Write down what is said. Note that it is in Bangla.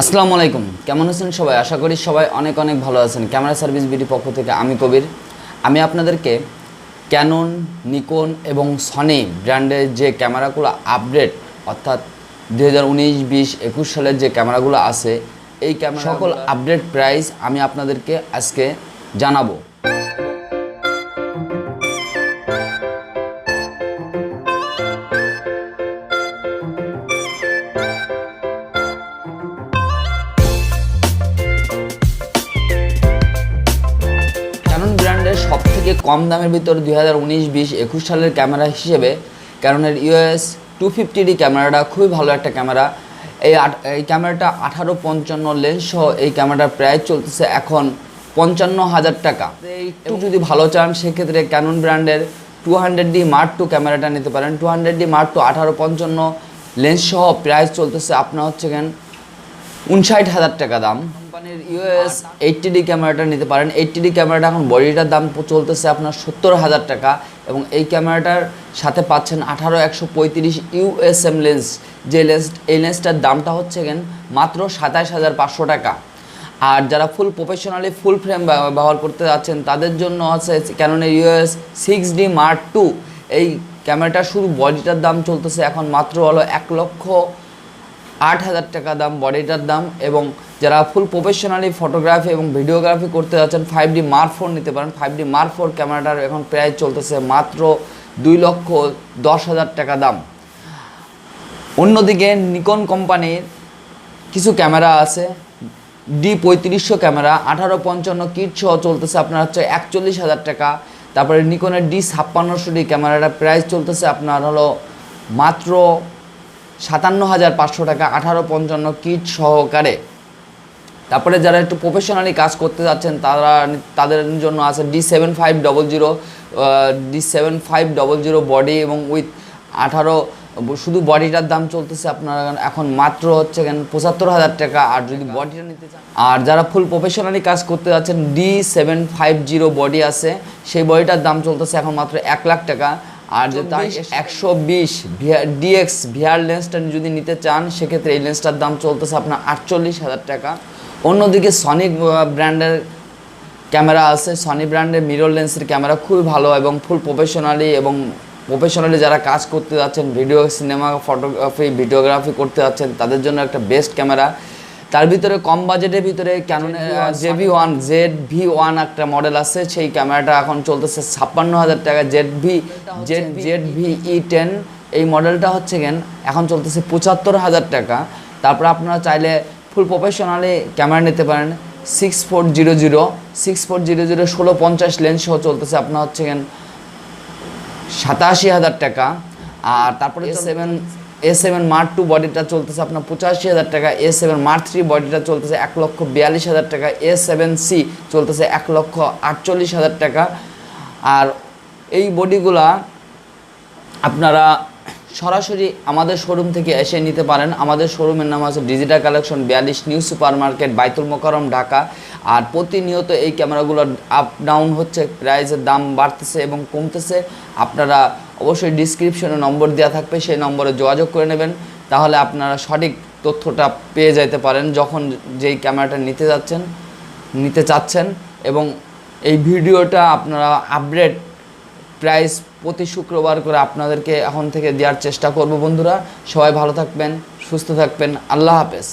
আসসালামু আলাইকুম। কেমন আছেন সবাই? আশা করি সবাই অনেক অনেক ভালো আছেন। ক্যামেরা সার্ভিস বিডি পক্ষ থেকে আমি কবির। আমি আপনাদেরকে ক্যানন নিকন এবং সনি ব্র্যান্ডের যে ক্যামেরাগুলো আপডেট অর্থাৎ দু হাজার উনিশ বিশ একুশ সালের যে ক্যামেরাগুলো আছে এই ক্যামেরা সকল আপডেট প্রাইস আমি আপনাদেরকে আজকে জানাব। থেকে কম দামের ভিতর দুই হাজার উনিশ, বিশ, একুশ সালের ক্যামেরা হিসেবে ক্যাননের ইউএস টু ফিফটি ডি ক্যামেরাটা খুবই ভালো একটা ক্যামেরা। এই এই ক্যামেরাটা আঠারো পঞ্চান্ন লেন্স সহ এই ক্যামেরাটার প্রাইস চলতেছে এখন পঞ্চান্ন হাজার টাকা। একটু যদি ভালো চান, সেক্ষেত্রে ক্যানন ব্র্যান্ডের two hundred D Mark two ক্যামেরাটা নিতে পারেন। Two hundred D Mark two আঠারো পঞ্চান্ন লেন্স সহ প্রাইস চলতেছে আপনার হচ্ছে কেন উনষাট হাজার টাকা দাম। কোম্পানির ইউএস এইটটি ডি ক্যামেরাটা নিতে পারেন। এইটটি ডি ক্যামেরাটা এখন বডিটার দাম চলতেছে আপনার সত্তর হাজার টাকা এবং এই ক্যামেরাটার সাথে পাচ্ছেন আঠারো একশো পঁয়ত্রিশ ইউএসএম লেন্স যে লেন্স এই লেন্সটার দামটা হচ্ছে কেন মাত্র সাতাশ হাজার পাঁচশো টাকা। আর যারা ফুল প্রফেশনালি ফুল ফ্রেম ব্যবহার করতে যাচ্ছেন, তাদের জন্য আছে ক্যাননের US six D Mark two এই ক্যামেরাটা শুধু বডিটার দাম চলতেছে এখন মাত্র হলো এক লক্ষ আট হাজার টাকা দাম, বডিটার দাম এবং যারা ফুল প্রফেশনালি ফটোগ্রাফি এবং ভিডিওগ্রাফি করতে যাচ্ছেন ফাইভ ডি মার্ক ফোর নিতে পারেন। ফাইভ ডি মার্ক ফোর ক্যামেরাটার এখন প্রাইস চলতেছে মাত্র দুই লক্ষ দশ হাজার টাকা দাম। অন্যদিকে নিকন কোম্পানির কিছু ক্যামেরা আছে, ডি পঁয়ত্রিশশো ক্যামেরা, আঠারো পঞ্চান্ন কিট সহ চলতেছে আপনার হচ্ছে একচল্লিশ হাজার টাকা। তারপরে নিকনের ডি ছাপ্পান্নশো ডি ক্যামেরাটার প্রাইস চলতেছে আপনার হলো মাত্র সাতান্ন হাজার পাঁচশো টাকা, আঠারো পঞ্চান্ন কিট সহকারে। তারপরে যারা একটু প্রফেশনালি কাজ করতে যাচ্ছেন, তারা তাদের জন্য আছে D seven five double zero D seven five double zero body এবং উইথ আঠারো, শুধু বডিটার দাম চলতেছে আপনার এখন মাত্র হচ্ছে কেন পঁচাত্তর হাজার টাকা। আর যদি বডিটা নিতে চান, আর যারা ফুল প্রফেশনালি কাজ করতে যাচ্ছেন D seven five zero body আছে, সেই বডিটার দাম চলতেছে এখন মাত্র এক লাখ টাকা। আর যে তাই একশো বিশ ডিএক্স ভিআর লেন্সটা যদি নিতে চান সেক্ষেত্রে এই লেন্সটার দাম চলতেছে আপনার আটচল্লিশ হাজার টাকা। অন্যদিকে সনিক ব্র্যান্ডের ক্যামেরা আছে। সনি ব্র্যান্ডের মিরর লেন্সের ক্যামেরা খুবই ভালো এবং ফুল প্রফেশনালি এবং প্রফেশনালি যারা কাজ করতে যাচ্ছেন ভিডিও সিনেমা ফটোগ্রাফি ভিডিওগ্রাফি করতে যাচ্ছেন তাদের জন্য একটা বেস্ট ক্যামেরা তার ভিতরে কম বাজেটের ভিতরে ক্যাননের ZV one Z V one একটা মডেল আছে সেই ক্যামেরাটা এখন চলতেছে ছাপ্পান্ন হাজার টাকা। Z V Z Z V E ten এই মডেলটা হচ্ছে কেন এখন চলতেছে পঁচাত্তর হাজার টাকা। তারপর আপনারা চাইলে ফুল প্রফেশনালি ক্যামেরা নিতে পারেন। Six four zero zero six four zero zero ষোলো পঞ্চাশ লেন্স সহ চলতেছে আপনার হচ্ছে কেন সাতাশি হাজার টাকা। আর তারপরে seven A seven Mark two বডিটা চলতেছে আপনার পঁচাশি হাজার টাকা এ সেভেন মার্ক থ্রি বডিটা চলতেছে এক লক্ষ বিয়াল্লিশ হাজার টাকা এ সেভেন সি চলতেছে এক লক্ষ আটচল্লিশ হাজার টাকা। আর এই বডিগুলা আপনারা সরাসরি আমাদের শোরুম থেকে এসে নিতে পারেন। আমাদের শোরুমের নাম আছে ডিজিটাল কালেকশন বিয়াল্লিশ new super market Baitul Mukarram Dhaka আর প্রতিনিয়ত এই ক্যামেরাগুলোর আপ ডাউন হচ্ছে প্রাইসের দাম বাড়তেছে এবং কমতেছে। আপনারা অবশ্যই ডিসক্রিপশনে নম্বর দেওয়া থাকবে, সেই নম্বরে যোগাযোগ করে নেবেন। তাহলে আপনারা সঠিক তথ্যটা পেয়ে যেতে পারেন যখন যেই ক্যামেরাটা নিতে যাচ্ছেন, নিতে চাচ্ছেন এবং এই ভিডিওটা আপনারা আপডেট প্রাইস প্রতি শুক্রবার করে আপনাদেরকে এখন থেকে দেওয়ার চেষ্টা করব বন্ধুরা। সবাই ভালো থাকবেন, সুস্থ থাকবেন। আল্লাহ হাফেজ।